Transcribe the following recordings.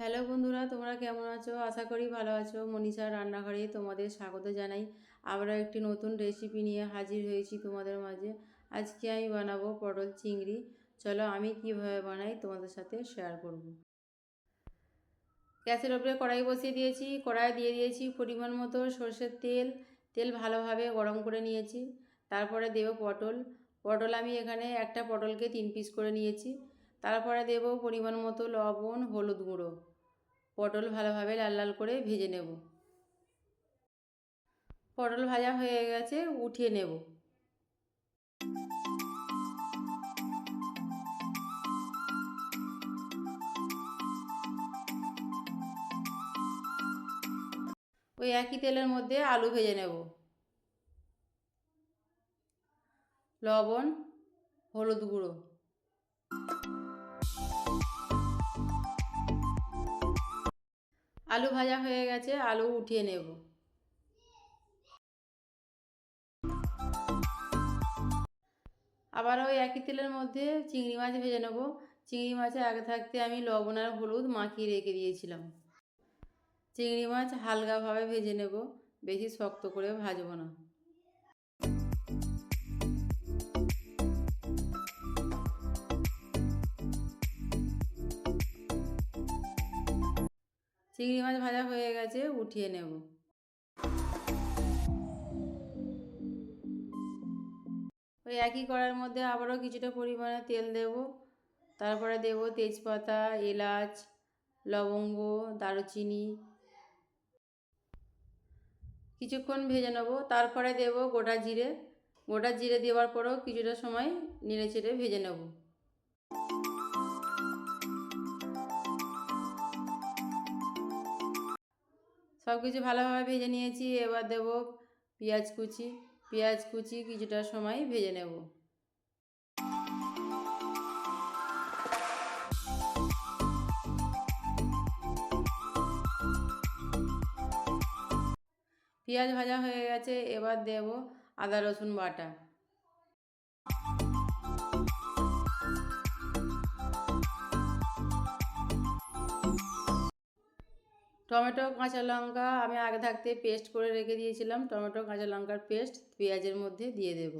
Hello বন্ধুরা, তোমরা কেমন আছো? আশা করি ভালো আছো। মনীষার রান্নাঘরে তোমাদের স্বাগত জানাই। আবারও একটি নতুন রেসিপি নিয়ে হাজির হয়েছি তোমাদের মাঝে। আজকে আমি বানাবো পটল চিংড়ি। চলো আমি কীভাবে বানাই তোমাদের সাথে শেয়ার করব। গ্যাসের ওপরে কড়াই বসিয়ে দিয়েছি। কড়াই দিয়ে দিয়েছি পরিমাণ মতো সর্ষের তেল। তেল ভালোভাবে গরম করে নিয়েছি। তারপরে দেব পটল। পটল আমি এখানে একটা পটলকে তিন পিস করে নিয়েছি। তারপরে দেব পরিমাণ মতো লবণ, হলুদ গুঁড়ো। পটল ভালোভাবে লাল লাল করে ভেজে নেব। পটল ভাজা হয়ে গেছে, উঠিয়ে নেব। ওই একই তেলের মধ্যে আলু ভেজে নেব। লবণ, হলুদ গুঁড়ো। আলু ভাজা হয়ে গেছে, আলু উঠিয়ে নেব। আবার ওই একই তেলের মধ্যে চিংড়ি মাছ ভেজে নেব। চিংড়ি মাছে আগে থাকতে আমি লবণ আর হলুদ মাখিয়ে রেখে দিয়েছিলাম। চিংড়ি মাছ হালকাভাবে ভেজে নেব, বেশি শক্ত করে ভাজবো না। চিংড়ি মাছ ভাজা হয়ে গেছে, উঠিয়ে নেব। ওই একই কড়ার মধ্যে আবারও কিছুটা পরিমাণে তেল দেব। তারপরে দেব তেজপাতা, এলাচ, লবঙ্গ, দারুচিনি। কিছুক্ষণ ভেজে নেব। তারপরে দেব গোটা জিরে। গোটা জিরে দেওয়ার পরেও কিছুটা সময় নেড়ে চেড়ে ভেজে নেব। সব কিছু ভালোভাবে ভেজে নিয়েছি, এবার দেব পেঁয়াজ কুচি। পেঁয়াজ কুচি কিছুটা সময় ভেজে নেব। পেঁয়াজ ভাজা হয়ে গেছে, এবার দেব আদা রসুন বাটা। টমেটো, কাঁচা লঙ্কা আমি আগে থাকতে পেস্ট করে রেখে দিয়েছিলাম। টমেটো, কাঁচা লঙ্কার পেস্ট পেঁয়াজের মধ্যে দিয়ে দেব।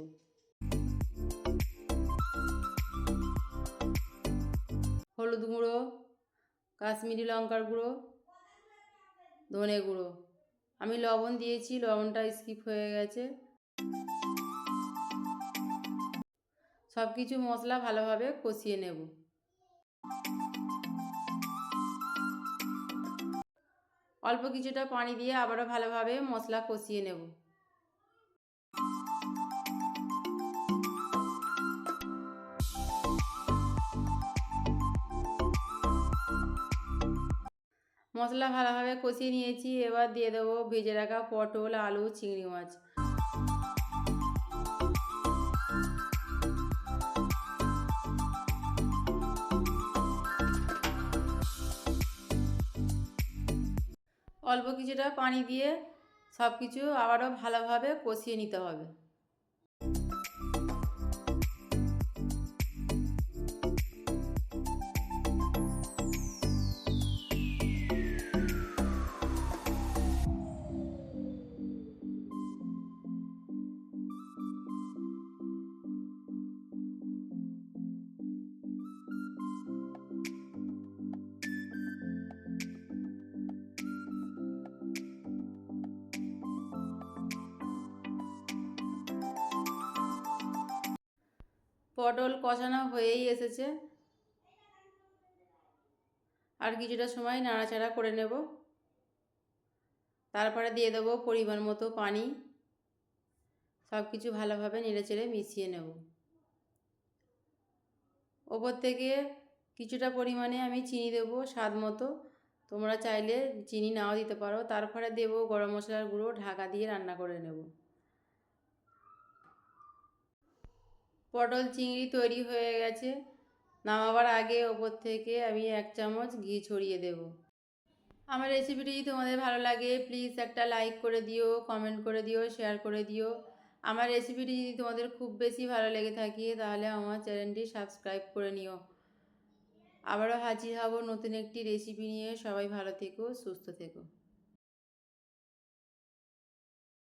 হলুদ গুঁড়ো, কাশ্মীরি লঙ্কার গুঁড়ো, ধনে গুঁড়ো। আমি লবণ দিয়েছি, লবণটা স্কিপ হয়ে গেছে। সব কিছু মশলা ভালোভাবে কষিয়ে নেব। অল্প কিছুটা পানি দিয়ে আবারও ভালোভাবে মশলা কষিয়ে নেব। মশলা ভালোভাবে কষিয়ে নিয়েছি, এবার দিয়ে দেবো ভেজে রাখা পটল, আলু, চিংড়ি মাছ। অল্প কিছুটা পানি দিয়ে সব কিছু আবারও ভালোভাবে কষিয়ে নিতে হবে। পটল কষানো হয়েই এসেছে। আর কিছুটা সময় নাড়াচাড়া করে নেব। তারপরে দিয়ে দেবো পরিমাণ মতো পানি। সব কিছু ভালোভাবে নেড়েচেড়ে মিশিয়ে নেব। ওপর থেকে কিছুটা পরিমাণে আমি চিনি দেবো স্বাদ মতো। তোমরা চাইলে চিনি নাও দিতে পারো। তারপরে দেবো গরম মশলার গুঁড়ো, ঢাকা দিয়ে রান্না করে নেব। পটল চিংড়ি তৈরি হয়ে গেছে। নামাবার আগে ওপর থেকে আমি এক চামচ ঘি ছড়িয়ে দেব। আমার রেসিপিটি যদি তোমাদের ভালো লাগে প্লিজ একটা লাইক করে দিও কমেন্ট করে দিও শেয়ার করে দিও। আমার রেসিপিটি যদি তোমাদের খুব বেশি ভালো লেগে থাকে, তাহলে আমার চ্যানেলটি সাবস্ক্রাইব করে নিও। আবারও হাজির হব নতুন একটি রেসিপি নিয়ে। সবাই ভালো থেকো, সুস্থ থেকো।